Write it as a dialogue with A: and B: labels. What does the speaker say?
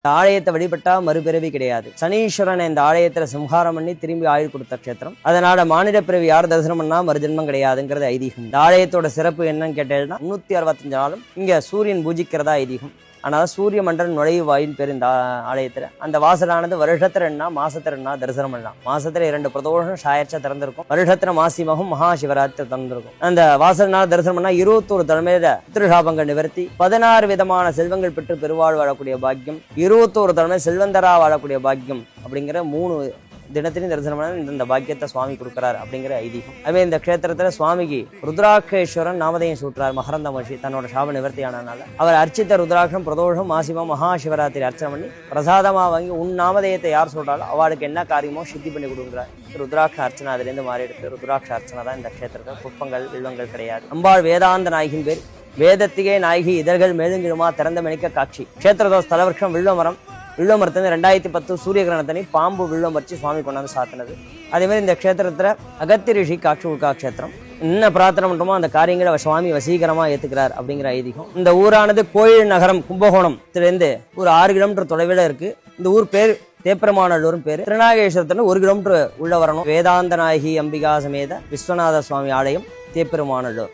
A: இந்த ஆலயத்தை வழிபட்டா மறுபிறவி கிடையாது. சனீஸ்வரன் இந்த ஆலயத்துல சம்ஹாரம் பண்ணி திரும்பி ஆயுள் கொடுத்த கஷேத்திரம். அதனால மாநில பிறவி யார் தரிசனம் பண்ணா மறுஜென்மம் கிடையாதுங்கிறது ஐதீகம். இந்த ஆலயத்தோட சிறப்பு என்னன்னு கேட்டீங்கன்னா முன்னூத்தி அறுபத்தஞ்சு நாளும் இங்க சூரியன் பூஜிக்கிறதா ஐதீகம். ஆனால் சூரிய மண்டலம் நுழைவு வாயின் பேர் இந்த ஆலயத்தில். அந்த வாசலானது வருஷத்து ரெண்டா மாசத்து ரெண்டா தரிசனம் பண்ணலாம். மாசத்துல இரண்டு பிரதோஷம் சாயச்சா திறந்திருக்கும். வருஷத்துல மாசி மகம் மகா சிவராத்திரி திறந்திருக்கும். அந்த வாசல்னால தரிசனம் பண்ணா இருபத்தோரு தலைமையில திருஷாபங்கள் நிவர்த்தி பதினாறு விதமான செல்வங்கள் பெற்று பெருவாழ் வாழக்கூடிய பாக்கியம் இருபத்தோரு தலைமை செல்வந்தரா வாழக்கூடிய பாக்கியம் அப்படிங்கிற மூணு தினத்திலையும் தரிசனம் இந்த- பாக்கியத்தை சுவாமி கொடுக்குறார் அப்படிங்கிற ஐதீகம். அதுவே இந்த க்ஷேத்திரத்தில் சுவாமிக்கு ருத்ராட்சேஸ்வரன் நாமதயம் சூட்டுறார். மகரந்த மகிழ்ச்சி தன்னோட சாப நிவர்த்தி ஆனதுனால அவர் அர்ச்சித்த ருத்ராட்சம் பிரதோஷம் மாசிமம் மகா சிவராத்திரி அர்ச்சனை பண்ணி பிரசாதமாக வாங்கி உன் நாமதயத்தை யார் சொல்கிறாலும் அவளுக்கு என்ன காரியமோ சித்தி பண்ணி கொடுக்குறார். ருத்ராட்ச அர்ச்சனை அதுலேருந்து மாறி எடுத்து ருத்ராட்ச அர்ச்சனை தான் இந்த க்ஷேத்திரத்தில் புஷ்பங்கள் வில்வங்கள் கிடையாது. அம்பாள் வேதாந்த நாயகின் பேர். வேதத்திகே நாயகி இதழ்கள் மேலுங்கிடுமா திறந்த மெனிக்க காட்சி. க்ஷேத்திரதோ தலவருஷம் வில்வமரம் வில்வமரத்துல ரெண்டாயிரத்தி பத்து சூரிய கிரகணத்தனி பாம்பு வில்வம் வச்சு சுவாமி கொண்டாந்து சாத்தினது. அதே மாதிரி இந்த க்ஷேத்திரத்துல அகத்திரிஷி ரிஷி காட்சி க்ஷேத்திரம். என்ன பிரார்த்தனை பண்றோமோ அந்த காரியங்களை அவர் சுவாமி வசீகரமா ஏற்றுக்கிறார் அப்படிங்கிற ஐதீகம். இந்த ஊரானது கோயில் நகரம் கும்பகோணத்திலிருந்து ஒரு ஆறு கிலோமீட்டர் தொலைவில் இருக்கு. இந்த ஊர் பேர் தேப்பரமானல்லூரும் பேர். திருநாகேஸ்வரத்தில் ஒரு கிலோமீட்டர் உள்ள வரணும். வேதாந்த நாயகி அம்பிகா சமேத விஸ்வநாத சுவாமி ஆலயம் தேப்பெருமானல்லூர்.